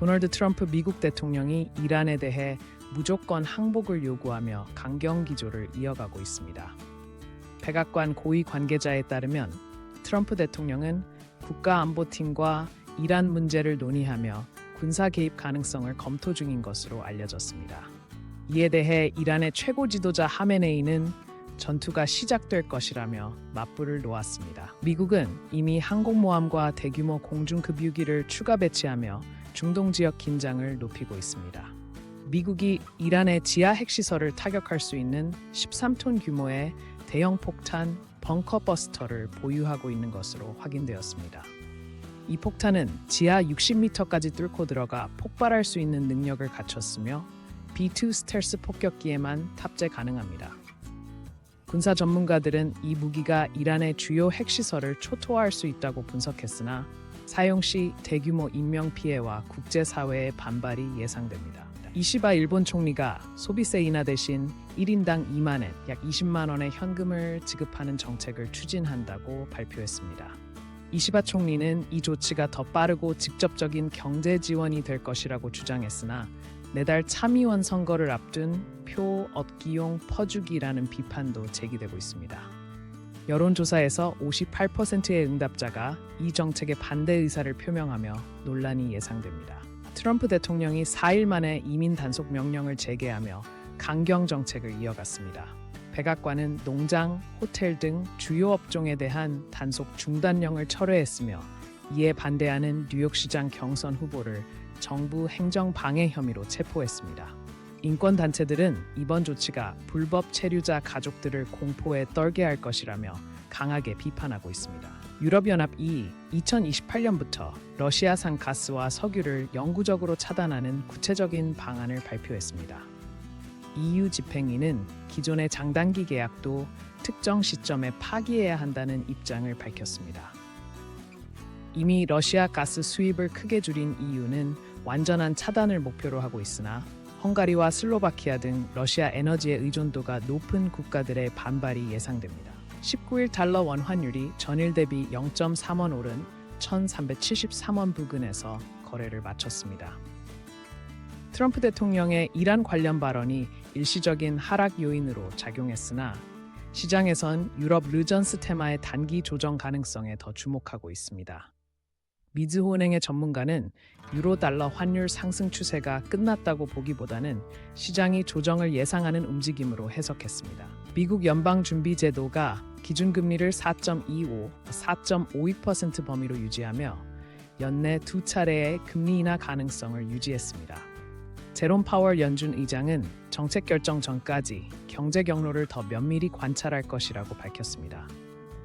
도널드 트럼프 미국 대통령이 이란에 대해 무조건 항복을 요구하며 강경 기조를 이어가고 있습니다. 백악관 고위 관계자에 따르면 트럼프 대통령은 국가안보팀과 이란 문제를 논의하며 군사 개입 가능성을 검토 중인 것으로 알려졌습니다. 이에 대해 이란의 최고 지도자 하메네이는 전투가 시작될 것이라며 맞불을 놓았습니다. 미국은 이미 항공모함과 대규모 공중급유기를 추가 배치하며 중동 지역 긴장을 높이고 있습니다. 미국이 이란의 지하 핵시설을 타격할 수 있는 13톤 규모의 대형 폭탄 벙커 버스터를 보유하고 있는 것으로 확인되었습니다. 이 폭탄은 지하 60m까지 뚫고 들어가 폭발할 수 있는 능력을 갖췄으며 B2 스텔스 폭격기에만 탑재 가능합니다. 군사 전문가들은 이 무기가 이란의 주요 핵시설을 초토화할 수 있다고 분석했으나 사용 시 대규모 인명 피해와 국제사회의 반발이 예상됩니다. 이시바 일본 총리가 소비세 인하 대신 1인당 2만 엔, 약 20만 원의 현금을 지급하는 정책을 추진한다고 발표했습니다. 이시바 총리는 이 조치가 더 빠르고 직접적인 경제 지원이 될 것이라고 주장했으나 내달 참의원 선거를 앞둔 표 얻기용 퍼주기라는 비판도 제기되고 있습니다. 여론조사에서 58%의 응답자가 이 정책에 반대 의사를 표명하며 논란이 예상됩니다. 트럼프 대통령이 4일 만에 이민 단속 명령을 재개하며 강경 정책을 이어갔습니다. 백악관은 농장, 호텔 등 주요 업종에 대한 단속 중단령을 철회했으며 이에 반대하는 뉴욕시장 경선 후보를 정부 행정 방해 혐의로 체포했습니다. 인권 단체들은 이번 조치가 불법 체류자 가족들을 공포에 떨게 할 것이라며 강하게 비판하고 있습니다. 유럽연합이 2028년부터 러시아산 가스와 석유를 영구적으로 차단하는 구체적인 방안을 발표했습니다. EU 집행위는 기존의 장단기 계약도 특정 시점에 파기해야 한다는 입장을 밝혔습니다. 이미 러시아 가스 수입을 크게 줄인 EU는 완전한 차단을 목표로 하고 있으나 헝가리와 슬로바키아 등 러시아 에너지의 의존도가 높은 국가들의 반발이 예상됩니다. 19일 달러 원 환율이 전일 대비 0.3원 오른 1,373원 부근에서 거래를 마쳤습니다. 트럼프 대통령의 이란 관련 발언이 일시적인 하락 요인으로 작용했으나 시장에선 유럽 르전스 테마의 단기 조정 가능성에 더 주목하고 있습니다. 미즈호은행의 전문가는 유로 달러 환율 상승 추세가 끝났다고 보기보다는 시장이 조정을 예상하는 움직임으로 해석했습니다. 미국 연방준비제도가 기준금리를 4.25, 4.52% 범위로 유지하며 연내 두 차례의 금리 인하 가능성을 유지했습니다. 제롬 파월 연준 의장은 정책 결정 전까지 경제 경로를 더 면밀히 관찰할 것이라고 밝혔습니다.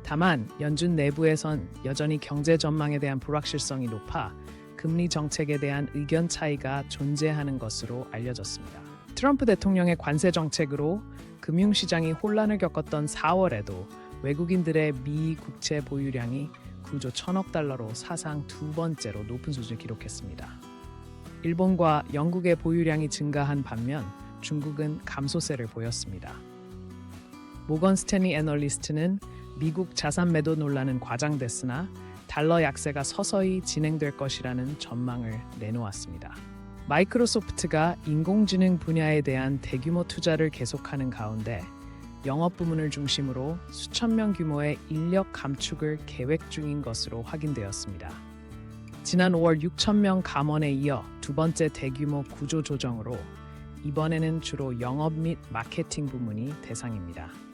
다만 연준 내부에선 여전히 경제 전망에 대한 불확실성이 높아 금리 정책에 대한 의견 차이가 존재하는 것으로 알려졌습니다. 트럼프 대통령의 관세 정책으로 금융시장이 혼란을 겪었던 4월에도 외국인들의 미 국채 보유량이 9조 1천억 달러로 사상 두 번째로 높은 수준을 기록했습니다. 일본과 영국의 보유량이 증가한 반면 중국은 감소세를 보였습니다. 모건 스탠리 애널리스트는 미국 자산 매도 논란은 과장됐으나 달러 약세가 서서히 진행될 것이라는 전망을 내놓았습니다. 마이크로소프트가 인공지능 분야에 대한 대규모 투자를 계속하는 가운데 영업 부문을 중심으로 수천 명 규모의 인력 감축을 계획 중인 것으로 확인되었습니다. 지난 5월 6천 명 감원에 이어 두 번째 대규모 구조 조정으로 이번에는 주로 영업 및 마케팅 부문이 대상입니다.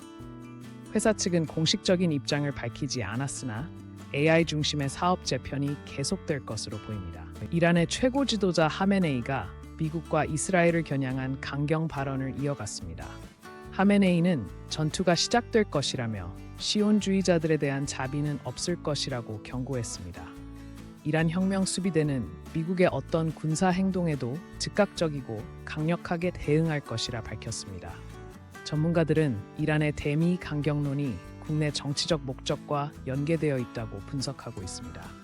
회사 측은 공식적인 입장을 밝히지 않았으나 AI 중심의 사업 재편이 계속될 것으로 보입니다. 이란의 최고 지도자 하메네이가 미국과 이스라엘을 겨냥한 강경 발언을 이어갔습니다. 하메네이는 전투가 시작될 것이라며 시온주의자들에 대한 자비는 없을 것이라고 경고했습니다. 이란 혁명 수비대는 미국의 어떤 군사 행동에도 즉각적이고 강력하게 대응할 것이라 밝혔습니다. 전문가들은 이란의 대미 강경론이 국내 정치적 목적과 연계되어 있다고 분석하고 있습니다.